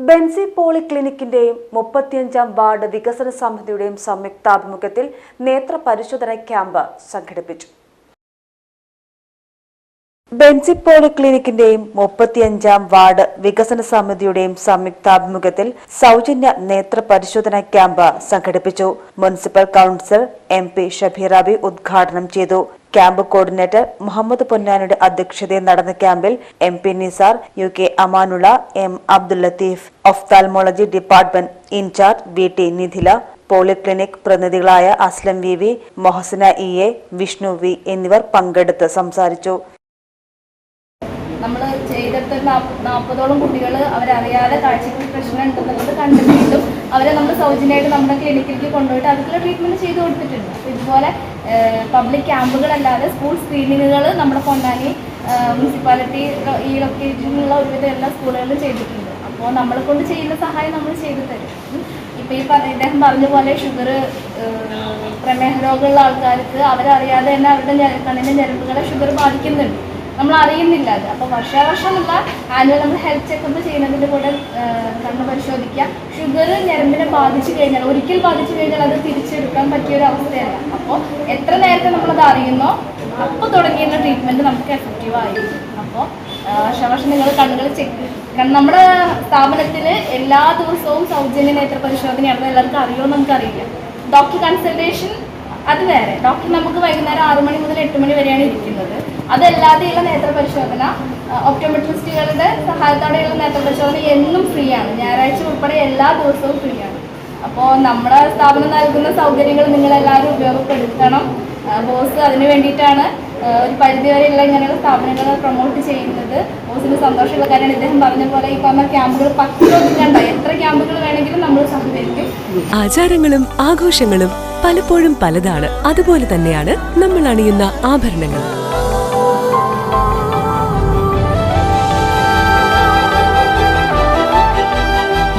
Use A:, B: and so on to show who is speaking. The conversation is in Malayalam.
A: ബെൻസി പോളിക്ലിനിക്കിന്റെയും മുപ്പത്തിയഞ്ചാം വാർഡ് വികസന സമിതിയുടെയും സംയുക്താഭിമുഖ്യത്തിൽ നേത്ര പരിശോധന ക്യാമ്പ് സംഘടിപ്പിച്ചു. ബെൻസി പോളിക്ലിനിക്കിന്റെയും മുപ്പത്തിയഞ്ചാം വാർഡ് വികസന സമിതിയുടെയും സംയുക്താഭിമുഖ്യത്തിൽ സൗജന്യ നേത്ര പരിശോധന ക്യാമ്പ് സംഘടിപ്പിച്ചു. Municipal council M P Shabeerabi ഉദ്ഘാടനം ചെയ്തു. ക്യാമ്പ് കോർഡിനേറ്റർ മുഹമ്മദ് പൊന്നാനിയുടെ അധ്യക്ഷതയിൽ നടന്ന ക്യാമ്പിൽ M P Nisar U K Amanulla M Abdul Latheef ophthalmology department incharge V T Nidhila polyclinic പ്രതിനിധികളായ Aslam V V Mohsina E A Vishnu V എന്നിവർ പങ്കെടുത്ത് സംസാരിച്ചു.
B: നാൽപ്പതോളം കുട്ടികൾ അവരറിയാതെ കാഴ്ചയ്ക്ക് പ്രശ്നം ഉണ്ടെന്നുള്ളത് കണ്ടെത്തിയിട്ടും അവരെ നമ്മൾ സൗജന്യമായിട്ട് നമ്മുടെ ക്ലിനിക്കിലേക്ക് കൊണ്ടുപോയിട്ട് അതിലുള്ള ട്രീറ്റ്മെന്റ് ചെയ്തു കൊടുത്തിട്ടുണ്ട്. ഇതുപോലെ പബ്ലിക് ക്യാമ്പുകളല്ലാതെ സ്കൂൾ സ്ക്രീനിങ്ങുകൾ നമ്മുടെ പൊന്നാനി മുനിസിപ്പാലിറ്റി ഈ ലൊക്കേഷനിലുള്ള ഒരുവിധം എല്ലാ സ്കൂളുകളിലും ചെയ്തിട്ടുണ്ട്. അപ്പോൾ നമ്മളെ കൊണ്ട് ചെയ്യുന്ന സഹായം നമ്മൾ ചെയ്തു തരും. ഇപ്പോൾ ഈ പറഞ്ഞ ഇദ്ദേഹം പറഞ്ഞ പോലെ ഷുഗർ പ്രമേഹ രോഗമുള്ള ആൾക്കാർക്ക് അവരറിയാതെ തന്നെ അവരുടെ കണ്ണിന്റെ ഞരമ്പുകളെ ഷുഗർ ബാധിക്കുന്നുണ്ട്. നമ്മൾ അറിയുന്നില്ല അത്. അപ്പോൾ വർഷാവർഷമുള്ള ആനുവൽ നമ്മൾ ഹെൽത്ത് ചെക്കപ്പ് ചെയ്യുന്നതിന്റെ കൂടെ കണ്ണ് പരിശോധിക്കുക. ഷുഗർ ഞരമ്പിനെ ബാധിച്ചു കഴിഞ്ഞാൽ ഒരിക്കൽ ബാധിച്ചു കഴിഞ്ഞാൽ അത് തിരിച്ചെടുക്കാൻ പറ്റിയ ഒരു അവസ്ഥയല്ല അപ്പോൾ എത്ര നേരത്തെ നമ്മളത് അറിയുന്നോ അപ്പോൾ തുടങ്ങിയ ട്രീറ്റ്മെന്റ് നമുക്ക് എഫക്റ്റീവ് ആയിരിക്കും. അപ്പോൾ വർഷാവർഷം നിങ്ങൾ കണ്ണുകൾ ചെക്ക് കാരണം നമ്മുടെ സ്ഥാപനത്തിൽ എല്ലാ ദിവസവും സൗജന്യ നേത്ര പരിശോധനയാണ് എല്ലാവർക്കും അറിയുമോ നമുക്കറിയില്ല. ഡോക്ടർ കൺസൾട്ടേഷൻ അത് വേറെ. ഡോക്ടർ നമുക്ക് വൈകുന്നേരം ആറു മണി മുതൽ എട്ട് മണി വരെയാണ് ഇരിക്കുന്നത്. അതല്ലാതെയുള്ള നേത്ര പരിശോധന ഒപ്റ്റോമെട്രിസ്റ്റുകളുടെ സഹായത്തോടെയുള്ള നേത്ര പരിശോധന എന്നും ഫ്രീ ആണ് ഞായറാഴ്ച ഉൾപ്പെടെ എല്ലാ ദിവസവും ഫ്രീ ആണ് അപ്പോൾ നമ്മുടെ സ്ഥാപനം നൽകുന്ന സൗകര്യങ്ങൾ നിങ്ങളെല്ലാവരും ഉപയോഗപ്പെടുത്തണം. ബോസ് അതിന് വേണ്ടിയിട്ടാണ് ഒരു പരിധിവരെയുള്ള ഇങ്ങനെയുള്ള സ്ഥാപനങ്ങൾ പ്രൊമോട്ട് ചെയ്യുന്നത്. ബോസിന് സന്തോഷമുള്ള കാര്യമാണ്. ഇദ്ദേഹം പറഞ്ഞ പോലെ ഈ പറഞ്ഞ ക്യാമ്പുകൾ പത്തിലൊതുക്കണ്ട എത്ര ക്യാമ്പുകൾ വേണമെങ്കിലും നമ്മൾ സഹകരിക്കും.
C: ആചാരങ്ങളും ആഘോഷങ്ങളും പലപ്പോഴും പലതാണ്. അതുപോലെ തന്നെയാണ് നമ്മൾ അണിയുന്ന ആഭരണങ്ങൾ